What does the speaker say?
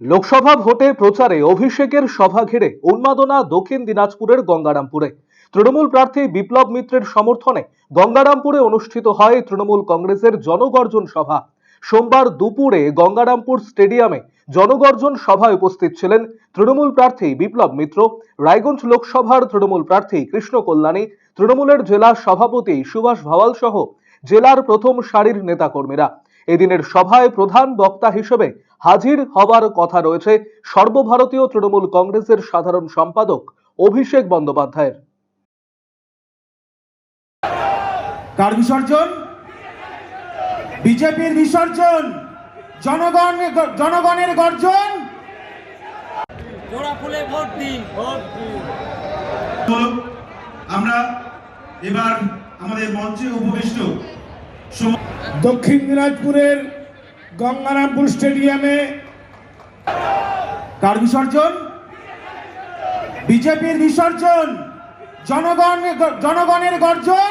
লোকসভা ভোটে প্রচারে অভিষেকের সভা ঘিরে উন্মাদনা দক্ষিণ দিনাজপুরের গঙ্গারামপুরে। তৃণমূল প্রার্থী বিপ্লব মিত্রের সমর্থনে গঙ্গারামপুরে অনুষ্ঠিত হয় তৃণমূল কংগ্রেসের জনগর্জন সভা। সোমবার দুপুরে গঙ্গারামপুর স্টেডিয়ামে জনগর্জন সভায় উপস্থিত ছিলেন তৃণমূল প্রার্থী বিপ্লব মিত্র, রায়গঞ্জ লোকসভার তৃণমূল প্রার্থী কৃষ্ণ কল্যাণী, তৃণমূলের জেলা সভাপতি সুভাষ ভাওয়াল সহ জেলার প্রথম সারির নেতাকর্মীরা। এদিনের সভায় প্রধান বক্তা হিসেবে হাজির হবার কথা রয়েছে সর্বভারতীয় তৃণমূল কংগ্রেসের সাধারণ সম্পাদক অভিষেক বন্দ্যোপাধ্যায়ের। কার বিসর্জন? বিজেপির বিসর্জন? জনগণ জনগণের গর্জন? আমরা এবার আমাদের মঞ্চে উপবিষ্ট দক্ষিণ দিনাজপুরের গঙ্গারামপুর স্টেডিয়ামে কার বিসর্জন বিজেপির বিসর্জন জনগণ জনগণের গর্জন।